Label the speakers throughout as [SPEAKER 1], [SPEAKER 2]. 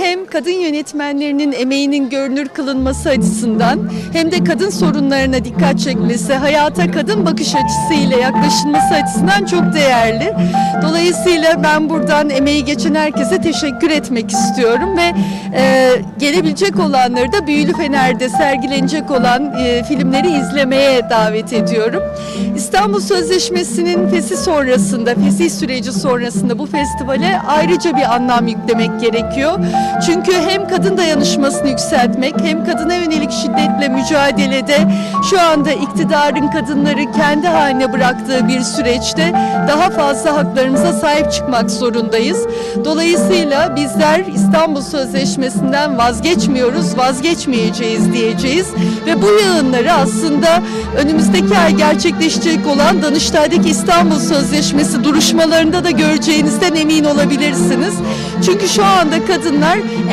[SPEAKER 1] hem kadın yönetmenlerinin emeğinin görünür kılınması açısından hem de kadın sorunlarına dikkat çekmesi, hayata kadın bakış açısıyla yaklaşılması açısından çok değerli. Dolayısıyla ben buradan emeği geçen herkese teşekkür etmek istiyorum ve e, gelebilecek olanları da Büyülü Fener'de sergilenecek olan e, filmleri izlemeye davet ediyorum. İstanbul Sözleşmesi'nin fesi sonrasında, fesih süreci sonrasında bu festivale ayrıca bir anlam yüklemek gerekiyor. Çünkü hem kadın dayanışmasını yükseltmek hem kadına yönelik şiddetle mücadelede şu anda iktidarın kadınları kendi haline bıraktığı bir süreçte daha fazla haklarımıza sahip çıkmak zorundayız. Dolayısıyla bizler İstanbul Sözleşmesi'nden vazgeçmiyoruz, vazgeçmeyeceğiz diyeceğiz ve bu yığınları aslında önümüzdeki ay gerçekleşecek olan Danıştay'daki İstanbul Sözleşmesi duruşmalarında da göreceğinizden emin olabilirsiniz. Çünkü şu anda kadınlar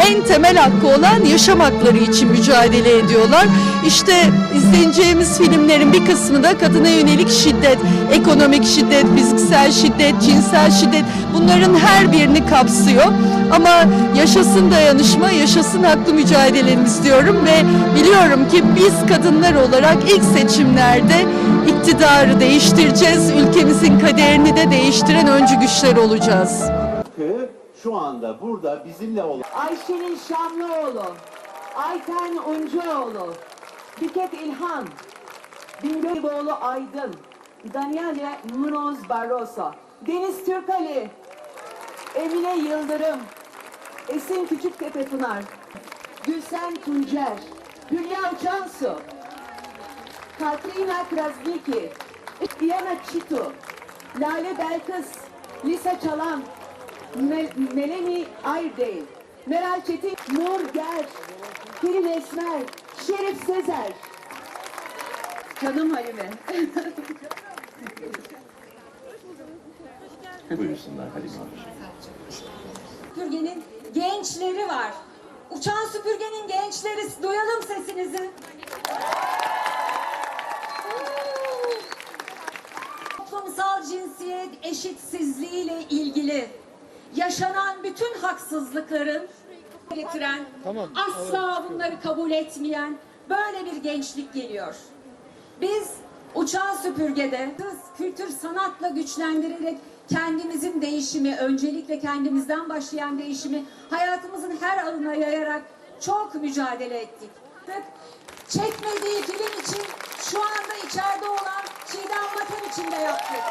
[SPEAKER 1] en temel hakkı olan yaşam hakları için mücadele ediyorlar. İşte izleyeceğimiz filmlerin bir kısmı da kadına yönelik şiddet, ekonomik şiddet, fiziksel şiddet, cinsel şiddet bunların her birini kapsıyor. Ama yaşasın dayanışma, yaşasın haklı mücadelemiz diyorum ve biliyorum ki biz kadınlar olarak ilk seçimlerde iktidarı değiştireceğiz, ülkemizin kaderini de değiştiren öncü güçler olacağız.
[SPEAKER 2] Şu anda burada bizimle olan
[SPEAKER 3] Ayşe'nin Şamlıoğlu, Ayten Uncuoğlu, Fiket İlhan, Bingöboğlu Aydın, Daniela Munoz Barroso, Deniz Türkali, Emine Yıldırım, Esin Küçüktepe Pınar, Gülsen Tuncer, Hülya Cansu, Katrina Krasniki, Diana Çitu, Lale Belkıs, Lisa Çalan, Mel- Melanie Aydel, Meral Çetin, Nur Ger, Pelin Esmer, Şerif Sezer, Canım Halime.
[SPEAKER 2] buyursunlar Halime Hanım.
[SPEAKER 4] süpürgenin gençleri var. Uçan süpürgenin gençleri duyalım sesinizi. Toplumsal cinsiyet eşitsizliğiyle ilgili yaşanan bütün haksızlıkların getiren, asla bunları kabul etmeyen böyle bir gençlik geliyor. Biz uçan süpürgede kültür sanatla güçlendirerek kendimizin değişimi, öncelikle kendimizden başlayan değişimi hayatımızın her alanına yayarak çok mücadele ettik. Çekmediği film için şu anda içeride olan Çiğdem Vatan için de yaptık.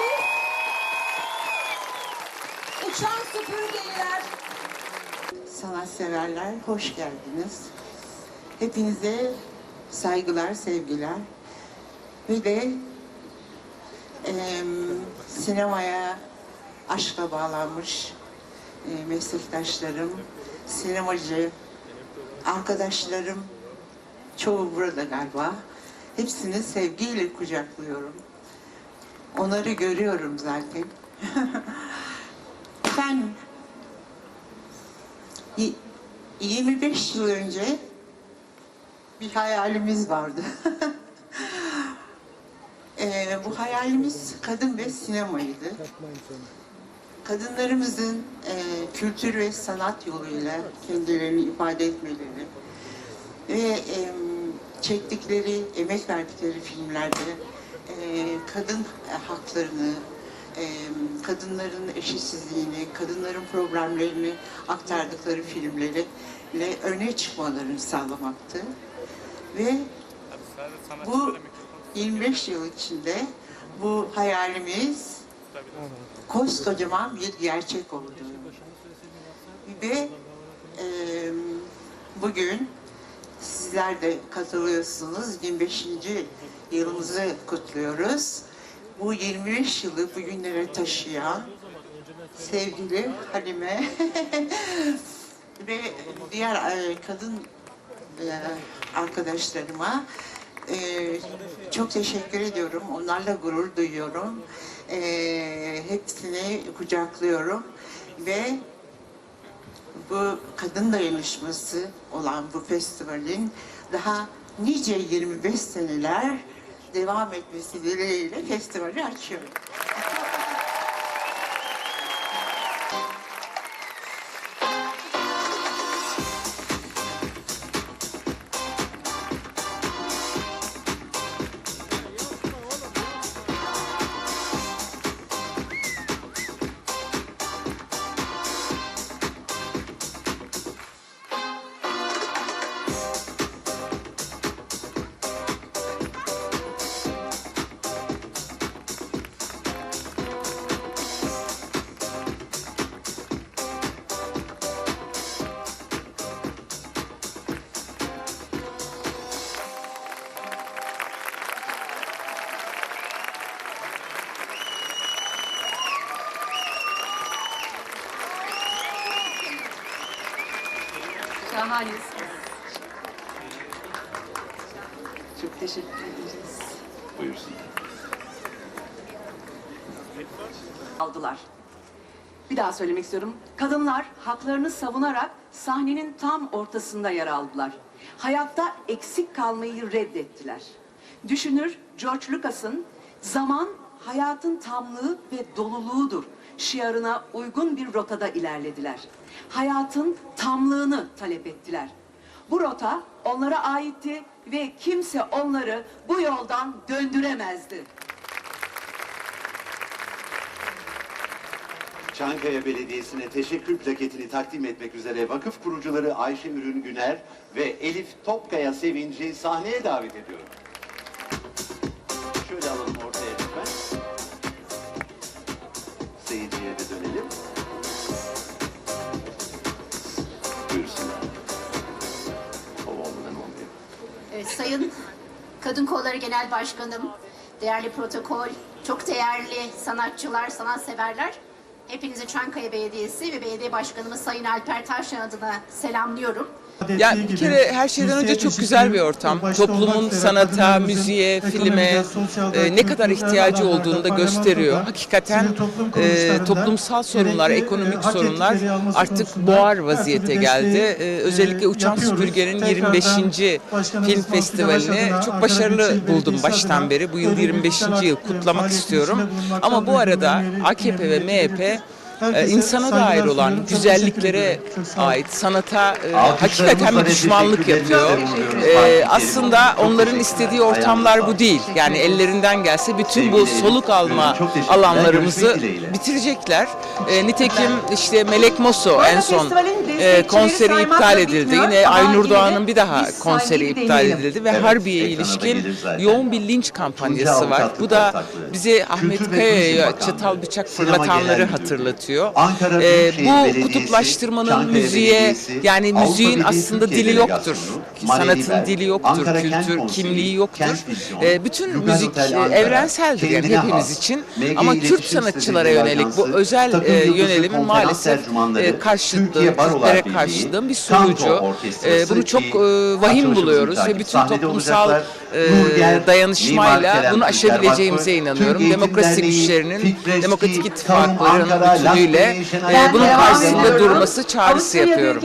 [SPEAKER 4] Biz uçan süpürgeliler
[SPEAKER 5] Sanatseverler hoş geldiniz. Hepinize saygılar, sevgiler. Ve de em, sinemaya aşkla bağlanmış e, meslektaşlarım, sinemacı arkadaşlarım, çoğu burada galiba. Hepsini sevgiyle kucaklıyorum. Onları görüyorum zaten. Efendim, Y- 25 yıl önce bir hayalimiz vardı. Ee, bu hayalimiz kadın ve sinemaydı. Kadınlarımızın e, kültür ve sanat yoluyla kendilerini ifade etmeleri ve e, çektikleri, emek verdikleri filmlerde e, kadın haklarını, e, kadınların eşitsizliğini, kadınların problemlerini aktardıkları filmleri ile öne çıkmalarını sağlamaktı. Ve bu 25 yıl içinde bu hayalimiz koskocaman bir gerçek oldu. Ve e, bugün sizler de katılıyorsunuz. 25. yılımızı kutluyoruz. Bu 25 yılı bugünlere taşıyan sevgili Halime ve diğer e, kadın e, arkadaşlarıma e, çok teşekkür ediyorum. Onlarla gurur duyuyorum. Hepsini kucaklıyorum ve bu kadın dayanışması olan bu festivalin daha nice 25 seneler devam etmesi dileğiyle festivali açıyorum.
[SPEAKER 6] Şahanesiniz.
[SPEAKER 5] Çok teşekkür ederiz.
[SPEAKER 2] Buyursun.
[SPEAKER 3] aldılar. Bir daha söylemek istiyorum. Kadınlar haklarını savunarak sahnenin tam ortasında yer aldılar. Hayatta eksik kalmayı reddettiler. Düşünür George Lucas'ın zaman hayatın tamlığı ve doluluğudur şiarına uygun bir rotada ilerlediler. Hayatın tamlığını talep ettiler. Bu rota onlara aitti ve kimse onları bu yoldan döndüremezdi.
[SPEAKER 2] Çankaya Belediyesi'ne teşekkür plaketini takdim etmek üzere vakıf kurucuları Ayşe Ürün Güner ve Elif Topkaya Sevinci sahneye davet ediyorum.
[SPEAKER 6] Sayın Kadın Kolları Genel Başkanım, değerli protokol, çok değerli sanatçılar, sanatseverler. Hepinizi Çankaya Belediyesi ve Belediye Başkanımız Sayın Alper Taşyan adına selamlıyorum.
[SPEAKER 7] Ya bir kere her şeyden önce çok güzel bir ortam. Toplumun sanata, müziğe, filme e, ne kadar ihtiyacı olduğunu da gösteriyor. Hakikaten e, toplumsal sorunlar, ekonomik sorunlar artık boğar vaziyete geldi. E, özellikle Uçan Süpürge'nin 25. film festivalini çok başarılı buldum baştan beri. Bu yıl 25. yıl kutlamak istiyorum. Ama bu arada AKP ve MHP e, insana dair olan güzelliklere ait sanata e, hakikaten bir düşmanlık yapıyor. E, aslında onların istediği ortamlar bu değil. Yani ellerinden gelse bütün bu soluk alma alanlarımızı bitirecekler. E, nitekim işte Melek Mosso en son e, konseri iptal edildi. Yine Aynur Doğan'ın bir daha konseri iptal edildi ve
[SPEAKER 2] Evet,
[SPEAKER 7] Harbiye'ye
[SPEAKER 2] ekrana
[SPEAKER 7] ilişkin yoğun bir linç kampanyası var. Bu da bize Ahmet Kaya'ya çatal bıçak fırlatanları hatırlatıyor.
[SPEAKER 2] Ankara Büyükşehir
[SPEAKER 7] bu kutuplaştırmanın müziğe yani müziğin aslında dili yoktur. Sanatın dili yoktur, kültür, kimliği yoktur. Ee, bütün
[SPEAKER 2] Lugal
[SPEAKER 7] müzik e, evrenseldir yani hepimiz için. Ama Türk sanatçılara yönelik bu özel e, yönelimin maalesef e, karşıtlığı,
[SPEAKER 2] Birliği,
[SPEAKER 7] karşıtlığı bir sonucu. E, bunu çok e, vahim buluyoruz ve bütün toplumsal e, dayanışmayla bunu aşabileceğimize inanıyorum. Demokrasi güçlerinin, demokratik
[SPEAKER 2] Tarım
[SPEAKER 7] ittifakların
[SPEAKER 2] Ankara,
[SPEAKER 7] bütünüyle e, bunun karşısında durması çağrısı yapıyorum.